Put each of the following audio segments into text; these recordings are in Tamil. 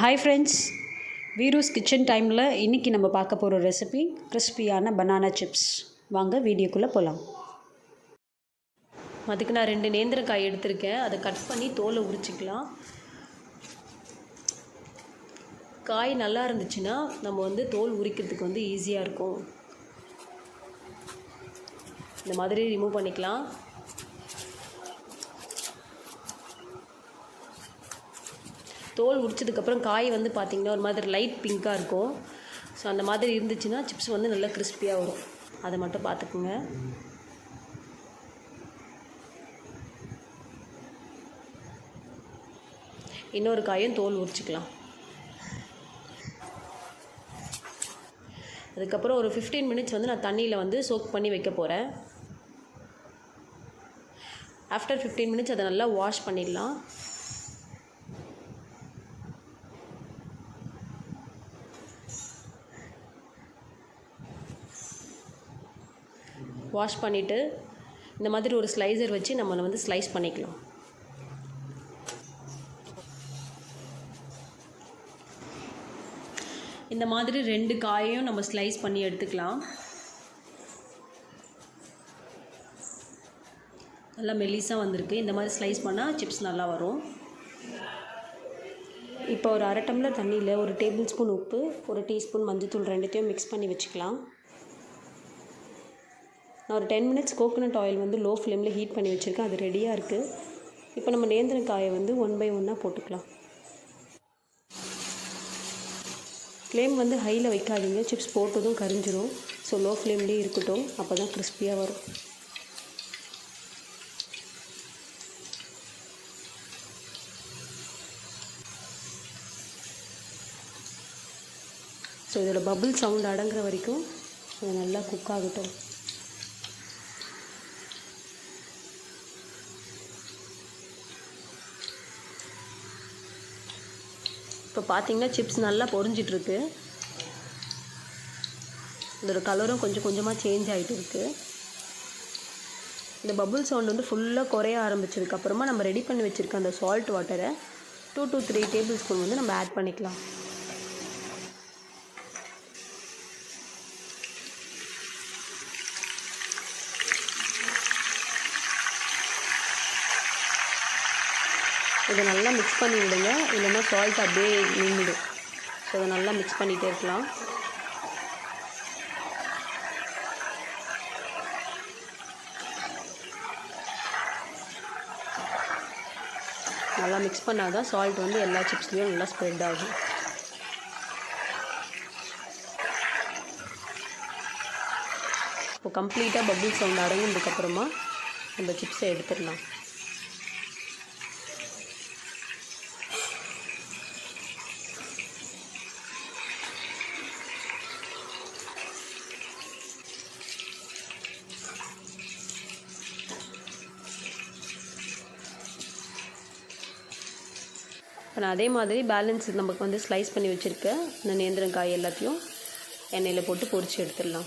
ஹாய் ஃப்ரெண்ட்ஸ் வீரூஸ் கிச்சன் டைமில் இன்றைக்கி நம்ம பார்க்க போகிற ரெசிபி கிறிஸ்பியான பனானா சிப்ஸ் வாங்க வீடியோக்குள்ளே போகலாம் அதுக்கு நான் ரெண்டு நேந்திரக்காய் எடுத்திருக்கேன். அதை கட் பண்ணி தோலை உரிச்சிக்கலாம். காய் நல்லா இருந்துச்சுன்னா நம்ம வந்து தோல் உரிக்கிறதுக்கு வந்து ஈஸியாக இருக்கும். இந்த மாதிரி ரிமூவ் பண்ணிக்கலாம். தோல் உரிச்சதுக்கப்புறம் காய் வந்து பார்த்திங்கன்னா ஒரு மாதிரி லைட் பிங்க்காக இருக்கும். ஸோ அந்த மாதிரி இருந்துச்சுன்னா சிப்ஸ் வந்து நல்லா கிறிஸ்பியாக வரும். அதை மட்டும் பார்த்துக்குங்க. இன்னொரு காயும் தோல் உரிச்சிக்கலாம். அதுக்கப்புறம் ஒரு ஃபிஃப்டீன் மினிட்ஸ் வந்து நான் தண்ணியில் வந்து சோக் பண்ணி வைக்க போகிறேன் ஆஃப்டர் ஃபிஃப்டீன் மினிட்ஸ் அதை நல்லா வாஷ் பண்ணிடலாம். வாஷ் பண்ணிவிட்டு இந்த மாதிரி ஒரு ஸ்லைசர் வச்சு நம்மளை வந்து ஸ்லைஸ் பண்ணிக்கலாம். இந்த மாதிரி ரெண்டு காயையும் நம்ம ஸ்லைஸ் பண்ணி எடுத்துக்கலாம். நல்லா மெல்லிஸாக வந்திருக்கு. இந்த மாதிரி ஸ்லைஸ் பண்ணால் சிப்ஸ் நல்லா வரும். இப்போ ஒரு அரை டம்ளர் தண்ணியில் ஒரு டேபிள் ஸ்பூன் உப்பு ஒரு டீஸ்பூன் மஞ்சத்தூள் ரெண்டுத்தையும் மிக்ஸ் பண்ணி வச்சுக்கலாம். நான் ஒரு டென் மினிட்ஸ் கோகோனட் ஆயில் வந்து லோ ஃப்ளேமில் ஹீட் பண்ணி வச்சுருக்கேன். அது ரெடியாக இருக்குது இப்போ நம்ம நேந்திரக்காயை வந்து ஒன் பை ஒன்னாக போட்டுக்கலாம். ஃப்ளேம் வந்து ஹையில் வைக்காதீங்க. சிப்ஸ் போட்டதும் கரிஞ்சிரும். ஸோ லோ ஃப்ளேம்லேயே இருக்கட்டும். அப்போ தான் கிறிஸ்பியாக வரும். ஸோ இதோட பபுள் சவுண்ட் அடங்குற வரைக்கும் அது நல்லா குக் ஆகட்டும். இப்போ பார்த்தீங்கன்னா சிப்ஸ் நல்லா பொரிஞ்சிட்ருக்கு. இதோட கலரும் கொஞ்சம் கொஞ்சமாக சேஞ்ச் ஆகிட்டு இருக்குது இந்த பபுள் சவுண்ட் வந்து ஃபுல்லாக குறைய ஆரம்பிச்சதுக்கப்புறமா நம்ம ரெடி பண்ணி வச்சுருக்க அந்த சால்ட் வாட்டரை two to three tablespoon வந்து நம்ம ஆட் பண்ணிக்கலாம். இதை நல்லா மிக்ஸ் பண்ணி விடுங்க இல்லைன்னா சால்ட் அப்படியே நின்றுடும். ஸோ இதை நல்லா மிக்ஸ் பண்ணிகிட்டே இருக்கலாம். நல்லா மிக்ஸ் பண்ணால் தான் சால்ட் வந்து எல்லா சிப்ஸ்லேயும் நல்லா ஸ்ப்ரெட் ஆகும். இப்போ கம்ப்ளீட்டாக பபுள் சவுண்ட் அடங்கினதுக்கப்புறமா நம்ம சிப்ஸை எடுத்துடலாம். இப்போ நான் அதே மாதிரி பேலன்ஸ் நமக்கு வந்து ஸ்லைஸ் பண்ணி வச்சுருக்கேன் இந்த நேந்திரங்காய் எல்லாத்தையும் எண்ணெயில் போட்டு பொரித்து எடுத்துடலாம்.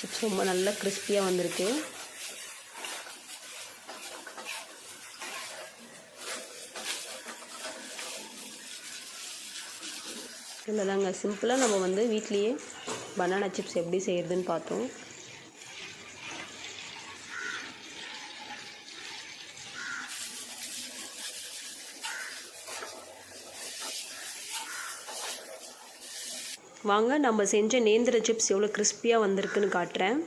சிப்ஸ் ரொம்ப நல்லா கிறிஸ்பியாக வந்திருக்கு. இல்லை சிம்பிளாக நம்ம வந்து வீட்லேயே பனானா சிப்ஸ் எப்படி செய்கிறதுன்னு பார்த்தோம். வாங்க நம்ம செஞ்ச நேந்திர சிப்ஸ் எவ்வளோ கிறிஸ்பியாக வந்திருக்குன்னு காட்டுறேன்.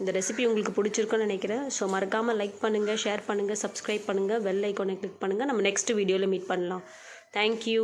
இந்த ரெசிபி உங்களுக்கு பிடிச்சிருக்குன்னு நினைக்கிறேன். ஸோ மறக்காமல் லைக் பண்ணுங்கள் ஷேர் பண்ணுங்கள் சப்ஸ்கிரைப் பண்ணுங்கள் வெல் ஐக்கானை கிளிக் பண்ணுங்கள் நம்ம நெக்ஸ்ட் வீடியோவில் மீட் பண்ணலாம். தேங்க்யூ